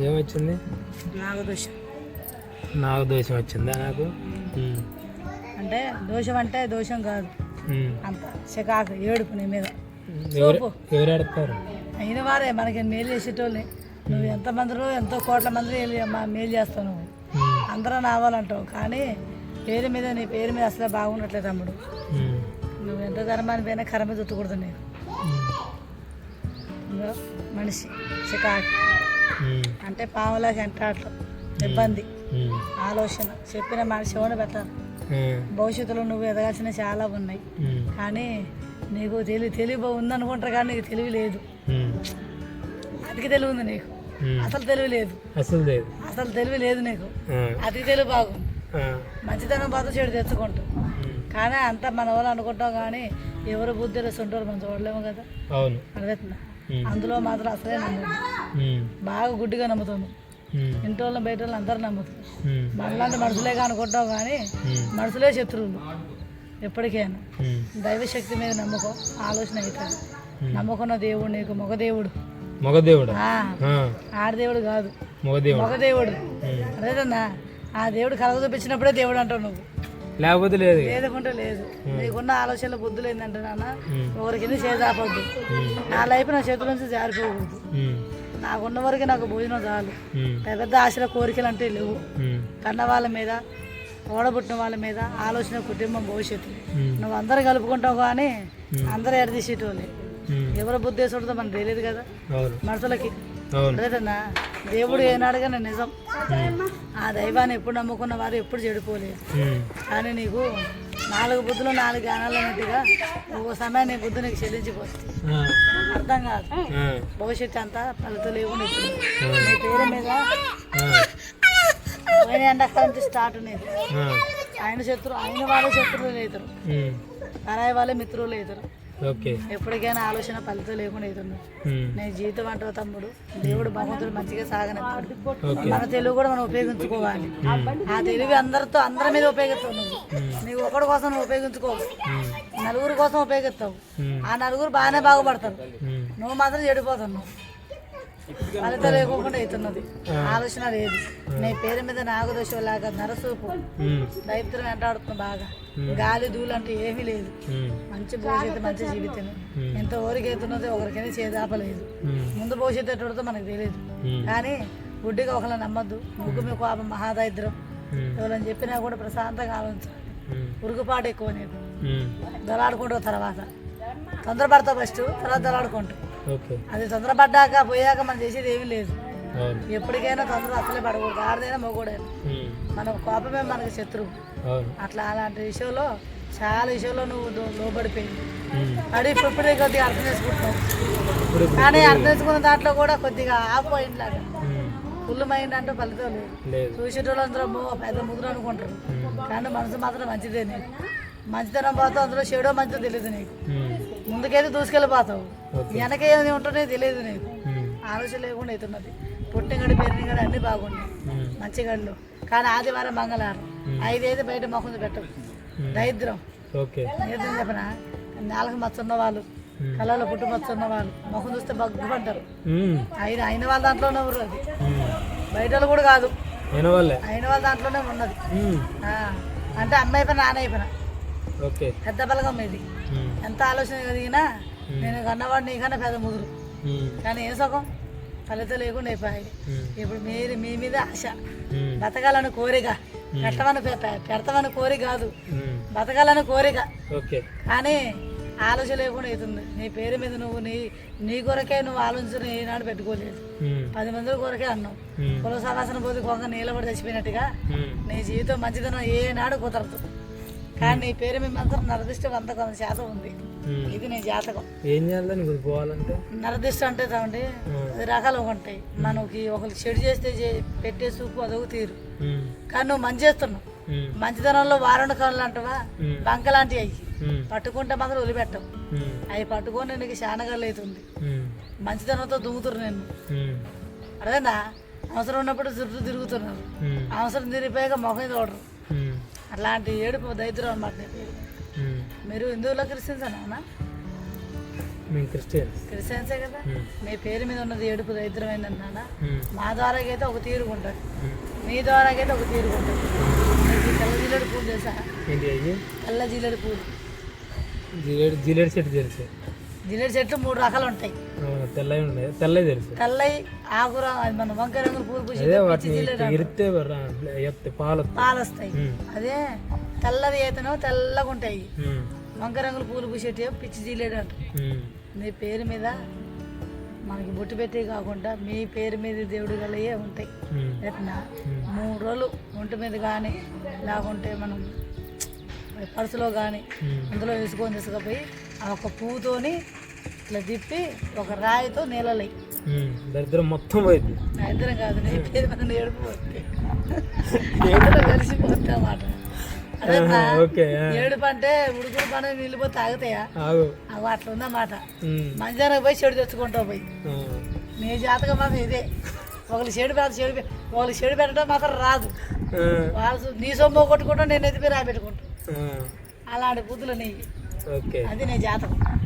ఏమొచ్చింది? నాగదోషం. నాగదోషం వచ్చిందా నాకు. అంటే దోషం అంటే దోషం కాదు. అంత చికాకు ఏడుపు నీ మీద. ఎవరు ఆడతారు అయిన వారే మనకి మేలు చేసేటోళ్ళే. నువ్వు ఎంతమందిలో ఎంతో కోట్ల మంది మేలు- చేస్తావు నువ్వు. అందరూ నావాలంటావు కానీ పేరు మీద నీ పేరు మీద అసలే బాగుండట్లేదు తమ్ముడు. నువ్వు ఎంత ధర్మాన్ని పోయినా కర్ర మీద చుట్టకూడదు నేను మనిషి చికాకు. అంటే పాములాగా ఎంటాటలు ఇబ్బంది. ఆలోచన చెప్పిన మనిషి కూడా పెట్టాలి. భవిష్యత్తులో నువ్వు ఎదగాల్సిన చాలా ఉన్నాయి. కానీ నీకు తెలివి తెలివి ఉందనుకుంటారు కానీ నీకు తెలివి లేదు. అతికి తెలివి ఉంది నీకు. అసలు తెలివి లేదు అసలు లేదు అసలు తెలివి లేదు నీకు. అతికి తెలివి బాగుంది ఆ. మంచితనం బాధ చెడు తెచ్చుకుంటావు ఉమ్. కానీ అంతా మన వాళ్ళు అనుకుంటాం కానీ ఎవరు బుద్ధి ఉంటారు మనం చూడలేము కదా అవును అర్థవుతుందా. అందులో మాత్రం అసలే నమ్మదు. బాగా గుడ్డిగా నమ్ముతుంది. ఇంటి వాళ్ళని బయట వాళ్ళని అందరూ నమ్ముతారు. మనలాంటి మనుషులేగా అనుకుంటాం కానీ. మనుషులే శత్రువులు. ఎప్పటికైనా. దైవశక్తి మీద నమ్మకం ఆలోచన అవుతుంది నమ్మకున్న దేవుడు నీకు మగదేవుడు. మగదేవుడు. ఆడదేవుడు కాదు. మగదేవుడు. మగదేవుడు. అదేదన్నా? ఆ దేవుడు కలగ చూపించినప్పుడే దేవుడు అంటావు నువ్వు. లేకపోతే లేదు. లేదకుంటే లేదు నీకున్న ఆలోచనల బుద్ధులు ఏంటంటే నాన్న. ఎవరికి చేదాపద్దు. నా లైఫ్ నా చేతుల నుంచి జారిపోకూడదు. నాకున్న వరకు నాకు భోజనం చాలు. పెద్ద పెద్ద ఆశల కోరికలు అంటే లేవు. కన్న వాళ్ళ మీద ఓడబుట్టిన వాళ్ళ మీద ఆలోచన కుటుంబం భవిష్యత్తు. నువ్వు అందరు కలుపుకుంటావు కానీ అందరూ ఎడదీసేటోళ్ళే. ఎవరి బుద్ధి వేసుకుంటుందో మనకు తెలియదు కదా అవును అదేదన్నా దేవుడు ఏనాడుగానే నిజం ఆ దైవాన్ని ఎప్పుడు నమ్ముకున్న వారు ఎప్పుడు చెడిపోలేదు. కానీ నీకు నాలుగు బుద్ధులు నాలుగు జ్ఞానాలు అన్నట్టుగా ఒక సమయం నీ బుద్ధి నీకు చెల్లించిపోతుంది. అర్థం కాదు. భవిష్యత్తు అంతా ఫలితం లేకుండా ఇప్పుడు నీ పేరు మీద. పోయిన ఎండాకాలం నుంచి స్టార్ట్ ఆ. ఆయన శత్రు ఆయన వాళ్ళే శత్రువులు అవుతారు. పరాయి వాళ్ళే మిత్రులు అవుతారు ఎప్పటికైనా ఆలోచన ఫలితం లేకుండా అవుతున్నారు ఉమ్. నీ జీవితం అంటావు తమ్ముడు. దేవుడు భగవంతుడు మంచిగా సాగనిస్తాడు మన తెలుగు కూడా మనం ఉపయోగించుకోవాలి. ఆ తెలివి అందరితో అందరి మీద ఉపయోగిస్తావు నువ్వు. నీవు ఒకటి కోసం నువ్వు ఉపయోగించుకోవు. నలుగురు కోసం ఉపయోగిస్తావు. ఆ నలుగురు బాగానే బాగుపడతారు. నువ్వు మాత్రం చెడిపోతావు నువ్వు. ఫలితం లేకుండా అవుతున్నది. ఆలోచన లేదు. నీ పేరు మీద నాగదోషలాగా నరసూపు. ఉమ్. దైత్రం వెంటాడుతుంది బాగా. గాలి ధూళి అంటే ఏమీ లేదు. మంచి భవిష్యత్తు మంచి జీవితం ఎంత ఓరికి అవుతున్నదో ఒకరికైనా చేదాపలేదు. ముందు భవిష్యత్తు ఎటువంటిదో మనకు తెలియదు. కానీ గుడ్డిగా ఒకళ్ళని నమ్మద్దు. ముగ్గు మీ కోపం మహాదైద్రం. ఎవరైనా చెప్పినా కూడా ప్రశాంతంగా ఆలోచించాలి. ఉరుగుపాటు ఎక్కువ నీకు. దొలాడుకుంటావు తర్వాత. తొందరపడతావు ఫస్ట్ తర్వాత దొలాడుకుంటావు అది తొందరపడ్డాక పోయాక మనం చేసేది ఏమీ లేదు. ఎప్పటికైనా తొందర అసలే పడకూడదు. ఆడదైనా మగోడైనా. మన కోపమే మనకు శత్రువు. అట్లా అలాంటి విషయంలో చాలా విషయంలో నువ్వు లోబడిపోయింది. అది ఇప్పుడు కొద్దిగా అర్థం చేసుకుంటున్నావు. కానీ అర్థం చేసుకున్న దాంట్లో కూడా కొద్దిగా ఆపోయింది లాగా. ఫుల్ మైండ్ అంటే ఫలితం లేదు. చూసేటోళ్ళందరూ పెద్ద ముద్ర అనుకుంటారు. కానీ మనసు మాత్రం మంచిదే నీకు మంచితనం పోతావు అందులో చెడో మంచిదో తెలియదు నీకు. ఉమ్. ముందుకైతే దూసుకెళ్ళిపోతావు. ఓకే. వెనకేది ఉంటుందో తెలియదు నీకు. ఉమ్. ఆలోచన లేకుండా అవుతున్నది. పుట్టినగడి పెరిగినగడి అన్నీ బాగున్నాయి. ఉమ్. మంచి గళ్ళు కానీ ఆదివారం మంగళవారం. ఐదైదు బయట మొహం పెట్టవు దరిద్రం. ఏదో చెప్పనా? నాలుగు మచ్చ ఉన్న వాళ్ళు కళ్ళలో పుట్టు మచ్చ ఉన్న వాళ్ళు మొహం చూస్తే బగ్గుపడ్డారు. అయిన అయిన వాళ్ళ దాంట్లోనే ఉన్నారు అది. బయట కూడా కాదు. అయిన వాళ్ళే. దాంట్లోనే ఉన్నది. అంటే అమ్మాయి అయిపోయిన నాన్న అయిపోయిన. పెద్ద బలగం ఇది. ఎంత ఆలోచన కలిగినా నేను కన్నవాడు నీకన్నా పెద్ద ముదురు. కానీ ఏ సుఖం ఫలితం లేకుండా అయిపోయాయి. ఇప్పుడు మీరు మీ మీద ఆశ. బతకాలని కోరిక పెట్టమని పెడతామని కోరిక కాదు. బతకాలని కోరిక కానీ ఆలోచన లేకుండా అవుతుంది నీ పేరు మీద నువ్వు నీ నీ కొరకే నువ్వు ఆలోచన ఏనాడు పెట్టుకోలేదు. పది మంది కొరకే అన్నావు. కుల పోతే కొంగ నీళ్ళబడి చచ్చిపోయినట్టుగా. నీ జీవితం మంచిదనం ఏనాడు కుదరదు కానీ నీ పేరు మీద మాత్రం నరదిష్టం అంత కొంత శాతం ఉంది. ఇది నీ జాతకం ఏం చేయాలి నీకు పోవాలంటే నరదిష్టం అంటే చూడండి పది రకాలు ఉంటాయి మనకి ఒకరికి చెడు చేస్తే పెట్టే సూపు అదొక తీరు. కానీ నువ్వు మంచి చేస్తున్నావు ఉమ్. మంచితనంలో వారండు కళ్ళు అంటావా. బంక లాంటివి అయ్యి. పట్టుకుంటే మాత్రం వదిలిపెట్టవు. అవి పట్టుకొని నీకు శానగళ్ళు అవుతుంది ఉమ్. మంచితనంతో దుంగుతురు నేను. అర్థమైందా అవసరం ఉన్నప్పుడు చుట్టూ తిరుగుతున్నారు. అవసరం తిరిగిపోయాక మొహం చూడరు ఉమ్. అట్లాంటి ఏడుపు దైత్రం అన్నమాట. మీరు హిందువులో క్రిస్టియన్స్ అన్నా మేము క్రిస్టియన్స్ క్రిస్టియన్సే కదా. మీ పేరు మీద ఉన్నది ఏడుపు దరిద్రమైంది నాన్న ఉమ్. మా ద్వారాకైతే ఒక తీరుగుంటుంది ఉమ్. మీ ద్వారాకైతే ఒక తీరుగుంటుంది మీకు ఈ తెల్ల జిల్లెడు పూలు తెలుసా తెల్ల జిల్లెడు పూలు జిలేడు జిలేడు చెట్టు తెలుసు జిల్లెడు చెట్లు మూడు రకాలు ఉంటాయి తెల్లవి ఉన్నాయి తెల్లవి తెలుసు తెల్లయి ఆకుర అది మన వంకాయ రంగుల పూలు పూసి ఇరితే పాలు. పాలు వస్తాయి. అదే తెల్లది అయితేనో తెల్లగా ఉంటాయి. వంకాయ రంగుల పూలు పూసేటి పిచ్చి జిల్లెడు అంటారు ఉమ్. నీ పేరు మీద మనకి బొట్టు పెట్టి కాకుండా మీ పేరు మీద దేవుడు గలయే ఉంటాయి. ఎట్లా మూడు రోజులు ఒంటి మీద కానీ లేకుంటే మనం పర్సులో కానీ. అందులో వేసుకొని తీసుకుపోయి ఒక పువ్వుతోని ఇట్లా తిప్పి ఒక రాయితో నీళ్ళలై. దరిద్రం మొత్తం పోయింది. ఇద్దరం కాదు నీ పేరు మీద ఏడుపు పోతే. ఏడుపు కలిసిపోతే అన్నమాట. ఏడుపు అంటే ఉడుకుడు పని నీళ్ళు పోతే ఆగుతాయా? ఆగు. అవి అట్లా ఉందన్నమాట. మంచిగా పోయి చెడు తెచ్చుకుంటావు పోయి. నీ జాతకం మాత్రం ఇదే. ఒకళ్ళు చెడు పెడతా చెడు ఒకళ్ళు చెడు పెట్టడం మాత్రం రాదు. వాళ్ళు నీ సొమ్ము కొట్టుకుంటా నేను ఎత్తిపి రాబెట్టుకుంటా. అలాంటి బుద్ధులు నీ ఓకే. అది నేను జాతకం.